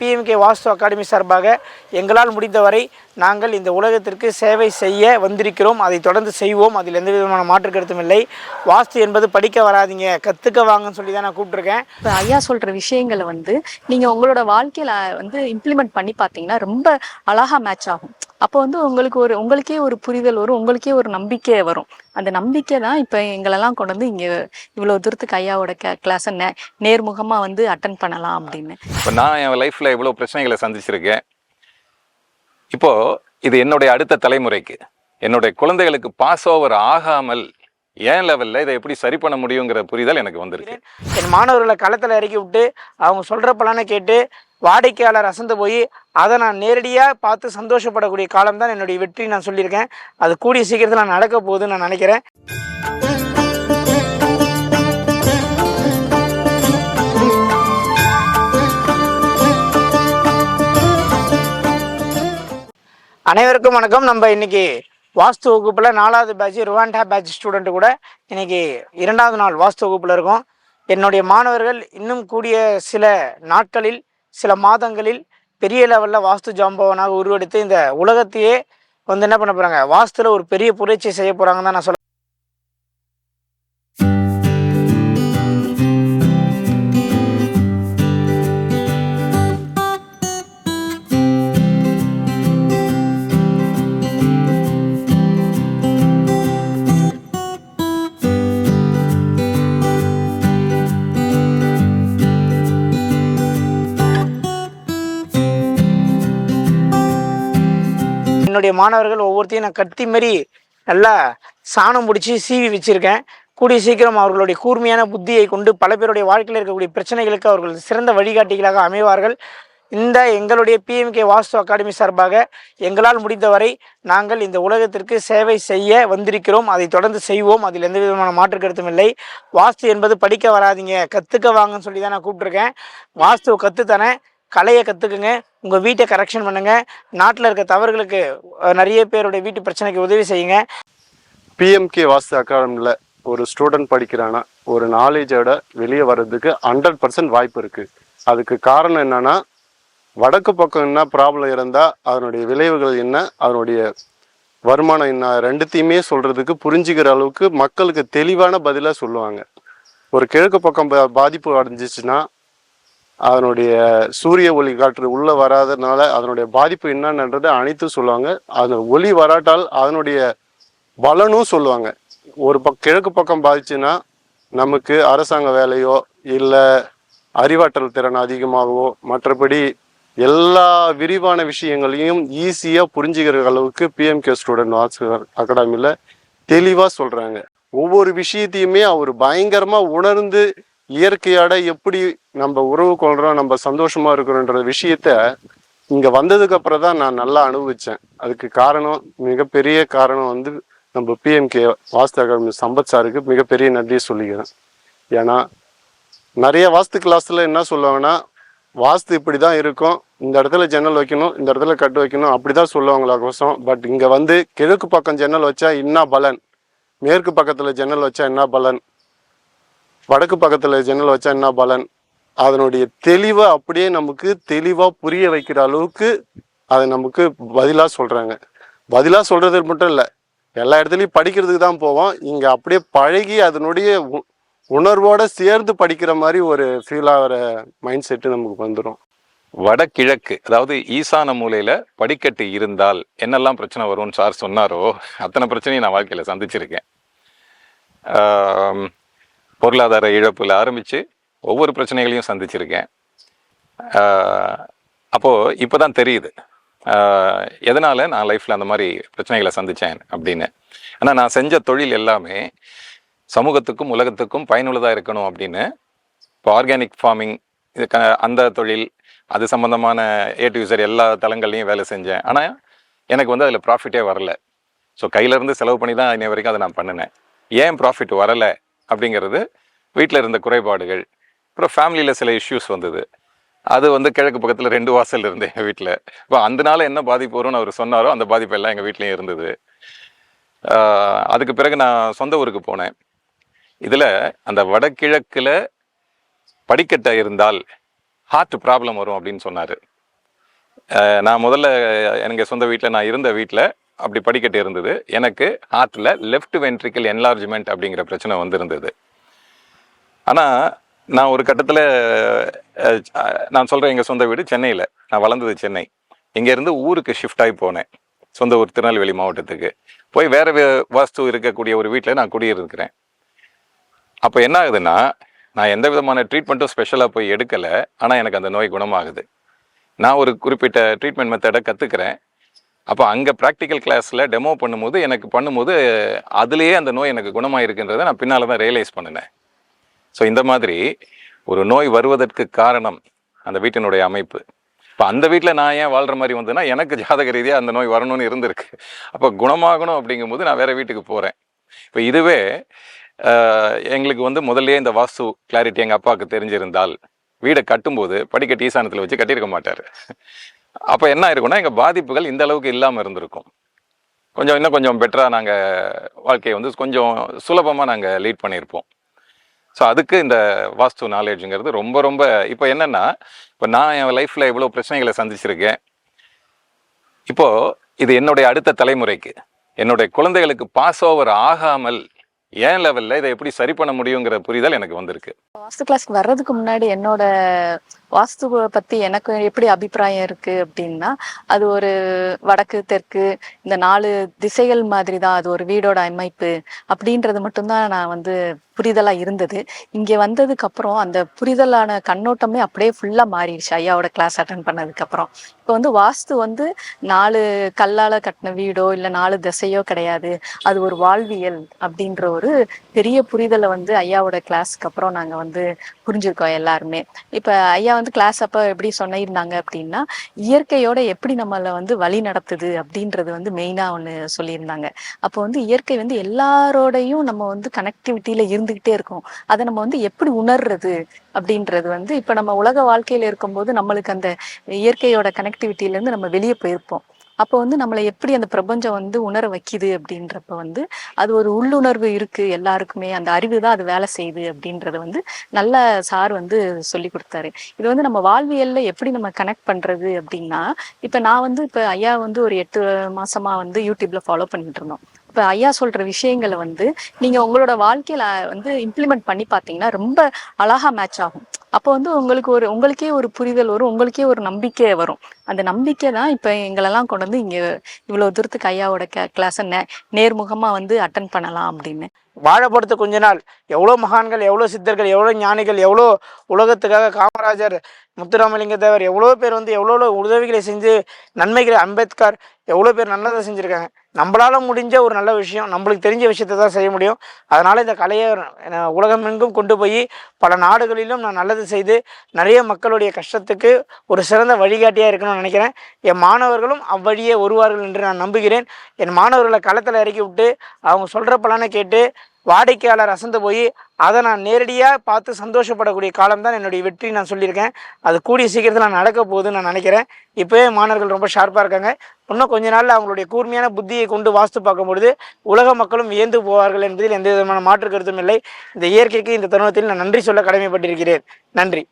PMK வாஸ்து academy சார்பாக எங்களால் முடிந்தவரை நாங்கள் இந்த உலகத்திற்கு சேவை செய்ய வந்திருக்கிறோம். அதை தொடர்ந்து செய்வோம். அதில் எந்த விதமான மாற்று கருத்தும் இல்லை. வாஸ்து என்பது படிக்க வராதீங்க. கற்றுக்க வாங்கன்னு சொல்லி தான் நான் கூப்பிட்ருக்கேன் இப்போ ஐயா சொல்கிற விஷயங்களை வந்து நீங்கள் உங்களோட வாழ்க்கையில் வந்து இம்ப்ளிமெண்ட் பண்ணி பார்த்தீங்கன்னா ரொம்ப அழகா மேட்ச் ஆகும். அப்போ வந்து உங்களுக்கு ஒரு உங்களுக்கே ஒரு புரிதல் வரும் உங்களுக்கே ஒரு நம்பிக்கை வரும். அந்த நம்பிக்கை தான் இப்போ எங்களெல்லாம் கொண்டு வந்து இங்கே இவ்வளோ தூரத்துக்கு ஐயாவோட க கிளாஸை நே நேர்முகமாக வந்து அட்டன் பண்ணலாம் அப்படின்னு. இப்போ நான் என் லைஃப்பில் இவ்வளோ பிரச்சனைகளை சந்திச்சிருக்கேன். இப்போ இது என்னுடைய அடுத்த தலைமுறைக்கு என்னுடைய குழந்தைகளுக்கு பாஸ் ஓவர் ஆகாமல் ஏன் லெவலில் இதை எப்படி சரி பண்ண முடியுங்கிற புரிதல் எனக்கு வந்திருக்கு. என் மாணவர்களை களத்தில் இறக்கி விட்டு அவங்க சொல்கிற பலனை கேட்டு வாடிக்கையாளர் அசந்து போய் அதை நான் நேரடியாக பார்த்து சந்தோஷப்படக்கூடிய காலம் தான் என்னுடைய வெற்றி நான் சொல்லியிருக்கேன். அது கூடிய சீக்கிரத்தில் நான் நடக்க போகுதுன்னு நான் நினைக்கிறேன். அனைவருக்கும் வணக்கம். நம்ம இன்னைக்கு வாஸ்து வகுப்பில் நாலாவது பேட்ச் ருவாண்டா பேட்ச் ஸ்டூடெண்ட் கூட இன்னைக்கு இரண்டாவது நாள் வாஸ்து வகுப்பில் இருக்கும். என்னுடைய மாணவர்கள் இன்னும் கூடிய சில நாட்களில் சில மாதங்களில் பெரிய லெவலில் வாஸ்து ஜாம்பவனாக உருவெடுத்து இந்த உலகத்தையே வந்து என்ன பண்ண போகிறாங்க வாஸ்துல ஒரு பெரிய புரட்சி செய்ய போகிறாங்கன்னு தான் நான் சொல்ல என்னுடைய மாணவர்கள் ஒவ்வொருத்தையும் நான் கத்தி மாரி நல்லா சாணம் பிடிச்சி சீவி வச்சிருக்கேன். கூடிய சீக்கிரம் அவர்களுடைய கூர்மையான புத்தியை கொண்டு பல பேருடைய வாழ்க்கையில் இருக்கக்கூடிய பிரச்சனைகளுக்கு அவர்கள் சிறந்த வழிகாட்டிகளாக அமைவார்கள். இந்த எங்களுடைய பிஎம்கே வாஸ்து அகாடமி சார்பாக எங்களால் முடிந்தவரை நாங்கள் இந்த உலகத்திற்கு சேவை செய்ய வந்திருக்கிறோம். அதை தொடர்ந்து செய்வோம். அதில் எந்த விதமான மாற்று கருத்தும் இல்லை. வாஸ்து என்பது படிக்க வராதீங்க. கற்றுக்க வாங்கன்னு சொல்லி தான் நான் கூப்பிட்ருக்கேன் வாஸ்துவை கற்றுத்தானே கலையை கற்றுக்குங்க உங்கள் வீட்டை கரெக்ஷன் பண்ணுங்கள் நாட்டில் இருக்க தவறுகளுக்கு நிறைய பேருடைய வீட்டு பிரச்சனைக்கு உதவி செய்யுங்க. பிஎம்கே வாஸ்து அகாடமியில் ஒரு ஸ்டூடெண்ட் படிக்கிறான்னா ஒரு நாலேஜோட வெளியே வர்றதுக்கு ஹண்ட்ரட் பர்சன்ட் வாய்ப்பு இருக்குது அதுக்கு காரணம் என்னன்னா வடக்கு பக்கம் என்ன ப்ராப்ளம் இருந்தால் அதனுடைய விளைவுகள் என்ன அதனுடைய வருமானம் என்ன ரெண்டுத்தையுமே சொல்கிறதுக்கு புரிஞ்சுக்கிற அளவுக்கு மக்களுக்கு தெளிவான பதிலாக சொல்லுவாங்க. ஒரு கிழக்கு பக்கம் பா- பாதிப்பு அடைஞ்சிச்சுன்னா அதனுடைய சூரிய ஒளி காற்று உள்ளே வராதனால அதனுடைய பாதிப்பு என்னன்றதை அனைத்தும் சொல்லுவாங்க. அந்த ஒளி வராட்டால் அதனுடைய பலனும் சொல்லுவாங்க. ஒரு பக் கிழக்கு பக்கம் பாதிச்சுன்னா நமக்கு அரசாங்க வேலையோ இல்லை அறிவாற்றல் திறன் அதிகமாகவோ மற்றபடி எல்லா விரிவான விஷயங்களையும் ஈஸியாக புரிஞ்சுக்கிற அளவுக்கு பிஎம்கே ஸ்டூடெண்ட் வாட்ஸ் அகாடமியில் தெளிவாக சொல்கிறாங்க ஒவ்வொரு விஷயத்தையுமே அவர் பயங்கரமாக உணர்ந்து இயற்கையோட எப்படி நம்ம உறவு கொள்கிறோம் நம்ம சந்தோஷமா இருக்கிறோன்ற விஷயத்த இங்கே வந்ததுக்கு அப்புறம் தான் நான் நல்லா அனுபவித்தேன் அதுக்கு காரணம் மிகப்பெரிய காரணம் வந்து நம்ம பிஎம்கே வாஸ்து அகாடமி சம்பத் சாருக்கு மிகப்பெரிய நன்றியை சொல்லிக்கிறேன். ஏன்னா நிறைய வாஸ்து கிளாஸில் என்ன சொல்லுவாங்கன்னா வாஸ்து இப்படி தான் இருக்கும் இந்த இடத்துல ஜன்னல் வைக்கணும் இந்த இடத்துல கட்டு வைக்கணும் அப்படி தான் சொல்லுவாங்களா கோசம் பட் இங்கே வந்து கிழக்கு பக்கம் ஜன்னல் வச்சா என்ன பலன்? மேற்கு பக்கத்தில் ஜன்னல் வச்சா என்ன பலன்? வடக்கு பக்கத்தில் ஜன்னல் வச்சா என்ன பலன்? அதனுடைய தெளிவை அப்படியே நமக்கு தெளிவாக புரிய வைக்கிற அளவுக்கு அதை நமக்கு பதிலாக சொல்கிறாங்க பதிலாக சொல்கிறது மட்டும் இல்லை எல்லா இடத்துலையும் படிக்கிறதுக்கு தான் போவோம். இங்கே அப்படியே பழகி அதனுடைய உ- சேர்ந்து படிக்கிற மாதிரி ஒரு ஃபீல் ஆகிற மைண்ட் செட்டு நமக்கு வந்துடும் வடகிழக்கு அதாவது ஈசான மூலையில் படிக்கட்டு இருந்தால் என்னெல்லாம் பிரச்சனை வரும்னு சார் சொன்னாரோ அத்தனை பிரச்சனையும் நான் வாழ்க்கையில் சந்திச்சிருக்கேன். பொருளாதார இழப்பில் ஆரம்பித்து ஒவ்வொரு பிரச்சனைகளையும் சந்திச்சிருக்கேன். அப்போது இப்போ தான் தெரியுது. எதனால் நான் லைஃப்பில் அந்த மாதிரி பிரச்சனைகளை சந்தித்தேன் அப்படின்னு. ஆனால் நான் செஞ்ச தொழில் எல்லாமே சமூகத்துக்கும் உலகத்துக்கும் பயனுள்ளதாக இருக்கணும் அப்படின்னு. இப்போ ஆர்கானிக் ஃபார்மிங் இது க அந்த தொழில் அது சம்மந்தமான ஏ டு யூசர் எல்லா தளங்கள்லையும் வேலை செஞ்சேன். ஆனால் எனக்கு வந்து அதில் ப்ராஃபிட்டே வரல. ஸோ கையிலேருந்து செலவு பண்ணி தான் இன்னை வரைக்கும் அதை நான் பண்ணினேன். ஏன் ப்ராஃபிட் வரலை? அப்படிங்கிறது வீட்டில் இருந்த குறைபாடுகள். அப்புறம் ஃபேமிலியில் சில இஷ்யூஸ் வந்தது. அது வந்து கிழக்கு பக்கத்தில் ரெண்டு வாசல் இருந்தேன் எங்கள் வீட்டில் இப்போ அந்த நாள் என்ன பாதிப்பு வரும்னு அவர் சொன்னாரோ அந்த பாதிப்பு எல்லாம் எங்கள் வீட்லேயும் இருந்தது. அதுக்கு பிறகு நான் சொந்த ஊருக்கு போனேன். இதில் அந்த வடகிழக்கில் படிக்கட்டை இருந்தால் ஹார்ட் ப்ராப்ளம் வரும் அப்படின்னு சொன்னார். நான் முதல்ல எனக்கு சொந்த வீட்டில் நான் இருந்த வீட்டில் அப்படி படிக்கட்டு இருந்தது. எனக்கு ஹார்ட்டில் லெஃப்ட் வென்ட்ரிக்கல் என்லார்ஜ்மெண்ட் அப்படிங்கிற பிரச்சனை வந்திருந்தது. ஆனால் நான் ஒரு கட்டத்தில் நான் சொல்கிறேன் எங்கள் சொந்த வீடு சென்னையில். நான் வளர்ந்தது சென்னை. இங்கேருந்து ஊருக்கு ஷிஃப்ட் ஆகி போனேன். சொந்த ஊர் திருநெல்வேலி மாவட்டத்துக்கு. போய் வேறு வாஸ்து இருக்கக்கூடிய ஒரு வீட்டில் நான் குடியிருக்கிறேன். அப்போ என்ன ஆகுதுன்னா நான் எந்த விதமான ட்ரீட்மெண்ட்டும் ஸ்பெஷலாக போய் எடுக்கலை. ஆனால் எனக்கு அந்த நோய் குணமாகுது. நான் ஒரு குறிப்பிட்ட ட்ரீட்மெண்ட் மெத்தடை கற்றுக்கிறேன் அப்போ அங்கே ப்ராக்டிக்கல் கிளாஸில் டெமோ பண்ணும்போது எனக்கு பண்ணும்போது அதுலேயே அந்த நோய் எனக்கு குணமாயிருக்குன்றதை நான் பின்னால் தான் ரியலைஸ் பண்ணினேன். ஸோ இந்த மாதிரி ஒரு நோய் வருவதற்கு காரணம் அந்த வீட்டினுடைய அமைப்பு. இப்போ அந்த வீட்டில் நான் ஏன் வாழ்கிற மாதிரி வந்ததுன்னா எனக்கு ஜாதக ரீதியாக அந்த நோய் வரணும்னு இருந்திருக்கு. அப்போ குணமாகணும் அப்படிங்கும்போது நான் வேறு வீட்டுக்கு போகிறேன் இப்போ இதுவே எங்களுக்கு வந்து முதல்ல இந்த வாஸ்து கிளாரிட்டி எங்கள் அப்பாவுக்கு தெரிஞ்சிருந்தால் வீடை கட்டும்போது படிக்கட்டு ஈசானத்தில் வச்சு கட்டியிருக்க மாட்டார். அப்போ என்ன ஆயிருக்கும்னா எங்கள் பாதிப்புகள் இந்த அளவுக்கு இல்லாமல் இருந்திருக்கும். கொஞ்சம் இன்னும் கொஞ்சம் பெட்டராக நாங்கள் வாழ்க்கையை வந்து கொஞ்சம் சுலபமாக நாங்கள் லீட் பண்ணியிருப்போம். ஸோ அதுக்கு இந்த வாஸ்து நாலேஜுங்கிறது ரொம்ப ரொம்ப இப்போ என்னென்னா இப்போ நான் என் லைஃப்பில் இவ்வளோ பிரச்சனைகளை சந்திச்சிருக்கேன். இப்போது இது என்னுடைய அடுத்த தலைமுறைக்கு என்னுடைய குழந்தைகளுக்கு பாஸ் ஓவர் ஆகாமல் ஏன் லெவலில் இதை எப்படி சரி பண்ண முடியுங்கிற புரிதல் எனக்கு வந்திருக்கு. வாஸ்து கிளாஸ்க்கு வர்றதுக்கு முன்னாடி என்னோட வாஸ்து பற்றி எனக்கு எப்படி அபிப்பிராயம் இருக்குது அப்படின்னா அது ஒரு வடக்கு தெற்கு இந்த நாலு திசைகள் மாதிரி தான் அது ஒரு வீடோட அமைப்பு அப்படின்றது மட்டும்தான் நான் வந்து புரிதலாக இருந்தது. இங்கே வந்ததுக்கு அப்புறம் அந்த புரிதலான கண்ணோட்டமே அப்படியே ஃபுல்லாக மாறிடுச்சு ஐயாவோட கிளாஸ் அட்டன் பண்ணதுக்கப்புறம். இப்போ வந்து வாஸ்து வந்து நாலு கல்லால் கட்டின வீடோ இல்லை நாலு திசையோ கிடையாது. அது ஒரு வாழ்வியல் அப்படின்ற ஒரு பெரிய புரிதலை வந்து ஐயாவோட கிளாஸ்க்கு அப்புறம் நாங்கள் வந்து புரிஞ்சிருக்கோம் எல்லாருமே. இப்போ ஐயா வந்து கிளாஸ் அப்போ எப்படி சொன்னிருந்தாங்க அப்படின்னா இயற்கையோட எப்படி நம்மளை வந்து வழி நடத்துது அப்படின்றது வந்து மெயினாக ஒன்று சொல்லியிருந்தாங்க. அப்போ வந்து இயற்கை வந்து எல்லாரோடையும் நம்ம வந்து கனெக்டிவிட்டியில் இருந்து இருந்துகிட்டே இருக்கும். அதை நம்ம வந்து எப்படி உணர்றது அப்படின்றது வந்து இப்ப நம்ம உலக வாழ்க்கையில இருக்கும்போது நம்மளுக்கு அந்த இயற்கையோட கனெக்டிவிட்டில இருந்து நம்ம வெளியே போயிருப்போம். அப்போ வந்து நம்மளை எப்படி அந்த பிரபஞ்சம் வந்து உணர வைக்குது அப்படின்றப்ப வந்து அது ஒரு உள்ளுணர்வு இருக்கு எல்லாருக்குமே. அந்த அறிவு தான் அது வேலை செய்யுது அப்படின்றத வந்து நல்ல சார் வந்து சொல்லி கொடுத்தாரு. இது வந்து நம்ம வாழ்வியல்ல எப்படி நம்ம கனெக்ட் பண்றது அப்படின்னா இப்ப நான் வந்து இப்ப ஐயா வந்து ஒரு எட்டு மாசமா வந்து யூடியூப்ல ஃபாலோ பண்ணிட்டு இருந்தோம். இப்போ ஐயா சொல்ற விஷயங்களை வந்து நீங்க உங்களோட வாழ்க்கையில வந்து இம்ப்ளிமெண்ட் பண்ணி பாத்தீங்கன்னா ரொம்ப அழகா மேட்ச் ஆகும். அப்போ வந்து உங்களுக்கு ஒரு உங்களுக்கே ஒரு புரிதல் வரும் உங்களுக்கே ஒரு நம்பிக்கை வரும். அந்த நம்பிக்கை தான் இப்போ எங்களெல்லாம் கொண்டு வந்து இங்கே இவ்வளோ தூரத்துக்கு ஐயாவோட கிளாஸை நே நேர்முகமாக வந்து அட்டன் பண்ணலாம் அப்படின்னு. வாழப்படுத்த கொஞ்ச நாள். எவ்வளோ மகான்கள் எவ்வளோ சித்தர்கள் எவ்வளோ ஞானிகள் எவ்வளோ உலகத்துக்காக காமராஜர் முத்துராமலிங்க தேவர் எவ்வளோ பேர் வந்து எவ்வளோ உதவிகளை செஞ்சு நன்மைகளை அம்பேத்கர் எவ்வளோ பேர் நல்லதை செஞ்சுருக்காங்க. நம்மளால் முடிஞ்ச ஒரு நல்ல விஷயம் நம்மளுக்கு தெரிஞ்ச விஷயத்த தான் செய்ய முடியும். அதனால் இந்த கலையை உலகமெங்கும் கொண்டு போய் பல நாடுகளிலும் நான் நல்லது செய்து நிறைய மக்களுடைய கஷ்டத்துக்கு ஒரு சிறந்த வழிகாட்டியாக இருக்கணும் நான் நினைக்கிறேன். என் மாணவர்களும் அவ்வழியே வருவார்கள் என்று நான் நம்புகிறேன். என் மாணவர்களை களத்தில் இறக்கி விட்டு அவங்க சொல்கிற பலனை கேட்டு வாடிக்கையாளர் அசந்து போய் அதை நான் நேரடியாக பார்த்து சந்தோஷப்படக்கூடிய காலம் தான் என்னுடைய வெற்றி நான் சொல்லியிருக்கேன். அது கூடிய சீக்கிரத்தில் நான் நடக்க போகுதுன்னு நான் நினைக்கிறேன். இப்போவே மாணவர்கள் ரொம்ப ஷார்ப்பாக இருக்காங்க. இன்னும் கொஞ்ச நாளில் அவங்களுடைய கூர்மையான புத்தியை கொண்டு வாஸ்து பார்க்கும்பொழுது உலக மக்களும் வியந்து போவார்கள் என்பதில் எந்த விதமான மாற்று கருத்தும் இல்லை. இந்த இயற்கைக்கு இந்த தருணத்தில் நான் நன்றி சொல்ல கடமைப்பட்டிருக்கிறேன். நன்றி.